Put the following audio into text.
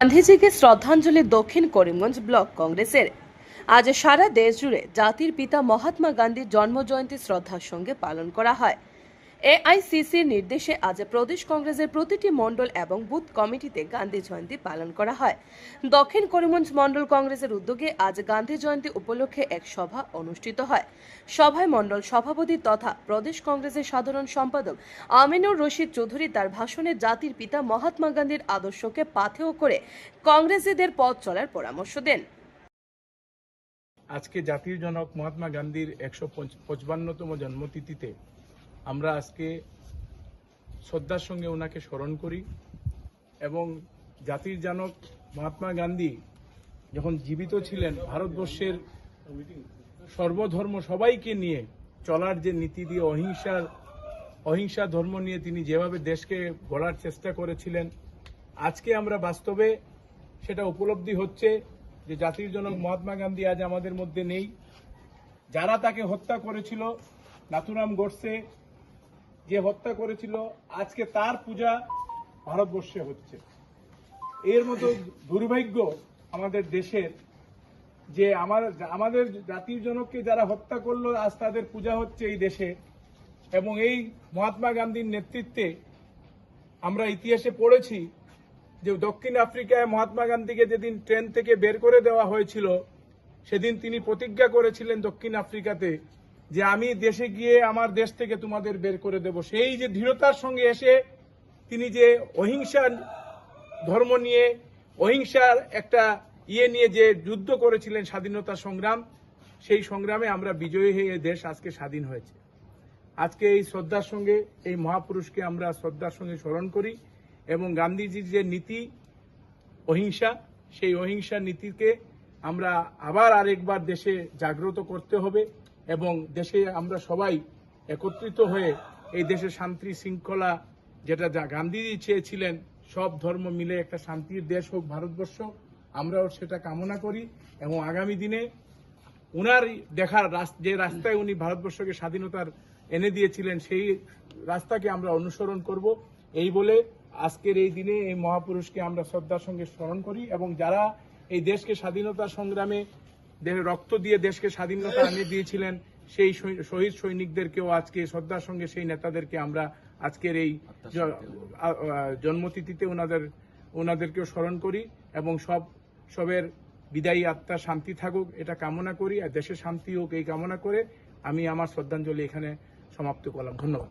গান্ধীজিকে শ্রদ্ধাঞ্জলি দক্ষিণ করিমগঞ্জ ব্লক কংগ্রেসের। আজ সারা দেশ জুড়ে জাতির পিতা মহাত্মা গান্ধীর জন্মজয়ন্তী শ্রদ্ধার সঙ্গে পালন করা হয়। এআইসিসির নির্দেশে আজ প্রদেশ কংগ্রেসের প্রতিটি মণ্ডল এবং বুথ কমিটিতে গান্ধী জয়ন্তী পালন করা হয়। দক্ষিণ করিমগঞ্জ মণ্ডল কংগ্রেসের উদ্যোগে আজ গান্ধী জয়ন্তী উপলক্ষে এক সভা অনুষ্ঠিত হয়। সভায় মণ্ডল সভাপতি তথা প্রদেশ কংগ্রেসের সাধারণ সম্পাদক আমিনুর রশিদ চৌধুরী তার ভাষণে জাতির পিতা মহাত্মা গান্ধীর আদর্শকে পাথেয় করে কংগ্রেসীদের পথ চলার পরামর্শ দেন। আজকে জাতির জনক মহাত্মা গান্ধীর একশো পঁচপান্নতম জন্মতিথিতে আমরা আজকে শ্রদ্ধার সঙ্গে ওনাকে স্মরণ করি এবং জাতির জনক মহাত্মা গান্ধী যখন জীবিত ছিলেন ভারতবর্ষের সর্বধর্ম সবাইকে নিয়ে চলার যে নীতি দিয়ে অহিংসার, অহিংসা ধর্ম নিয়ে তিনি যেভাবে দেশকে গড়ার চেষ্টা করেছিলেন, আজকে আমরা বাস্তবে সেটা উপলব্ধি হচ্ছে যে জাতির জনক মহাত্মা গান্ধী আজ আমাদের মধ্যে নেই। যারা তাকে হত্যা করেছিল, নাথুরাম গোডসে যে হত্যা করেছিল, আজকে তার পূজা ভারতবর্ষে হচ্ছে। এর মতো দুর্ভাগ্য আমাদের দেশের যে আমার, আমাদের জাতির জনককে যারা হত্যা করল, আজ তাদের পূজা হচ্ছে এই দেশে। এবং এই মহাত্মা গান্ধীর নেতৃত্বে আমরা ইতিহাসে পড়েছি যে দক্ষিণ আফ্রিকায় মহাত্মা গান্ধীকে যেদিন ট্রেন থেকে বের করে দেওয়া হয়েছিল, সেদিন তিনি প্রতিজ্ঞা করেছিলেন দক্ষিণ আফ্রিকাতে যে আমি দেশে গিয়ে আমার দেশ থেকে তোমাদের বের করে দেব। সেই যে দৃঢ়তার সঙ্গে এসে তিনি যে অহিংসা ধর্ম নিয়ে, অহিংসার একটা ইয়ে নিয়ে যে যুদ্ধ করেছিলেন স্বাধীনতা সংগ্রাম, সেই সংগ্রামে আমরা বিজয়ী হয়ে দেশ আজকে স্বাধীন হয়েছে। আজকে এই শ্রদ্ধার সঙ্গে, এই মহাপুরুষকে আমরা শ্রদ্ধার সঙ্গে স্মরণ করি এবং গান্ধীজির যে নীতি, অহিংসা, সেই অহিংসা নীতিকে আমরা আবার আরেকবার দেশে জাগ্রত করতে হবে এবং দেশে আমরা সবাই একত্রিত হয়ে এই দেশে শান্তি শৃঙ্খলা যেটা যা গান্ধীজি চেয়েছিলেন, সব ধর্ম মিলে একটা শান্তির দেশ হোক, ভারতবর্ষ, আমরাও সেটা কামনা করি এবং আগামী দিনে উনার দেখার যে রাস্তায় উনি ভারতবর্ষকে স্বাধীনতার এনে দিয়েছিলেন, সেই রাস্তাকে আমরা অনুসরণ করব। এই বলে আজকের এই দিনে এই মহাপুরুষকে আমরা শ্রদ্ধার সঙ্গে স্মরণ করি এবং যারা এই দেশকে স্বাধীনতা সংগ্রামে রক্ত দিয়ে দেশকে স্বাধীনতা এনে দিয়েছিলেন, সেই শহীদ সৈনিকদেরকেও আজকে শ্রদ্ধার সঙ্গে সেই নেতাদেরকে আমরা আজকের এই জন্মতিথিতে ওনাদের ওনাদেরকেও স্মরণ করি এবং সব, সবের বিদায়ী আত্মা শান্তি থাকুক, এটা কামনা করি, আর দেশের শান্তি হোক এই কামনা করে আমি আমার শ্রদ্ধাঞ্জলি এখানে সমাপ্ত করলাম। ধন্যবাদ।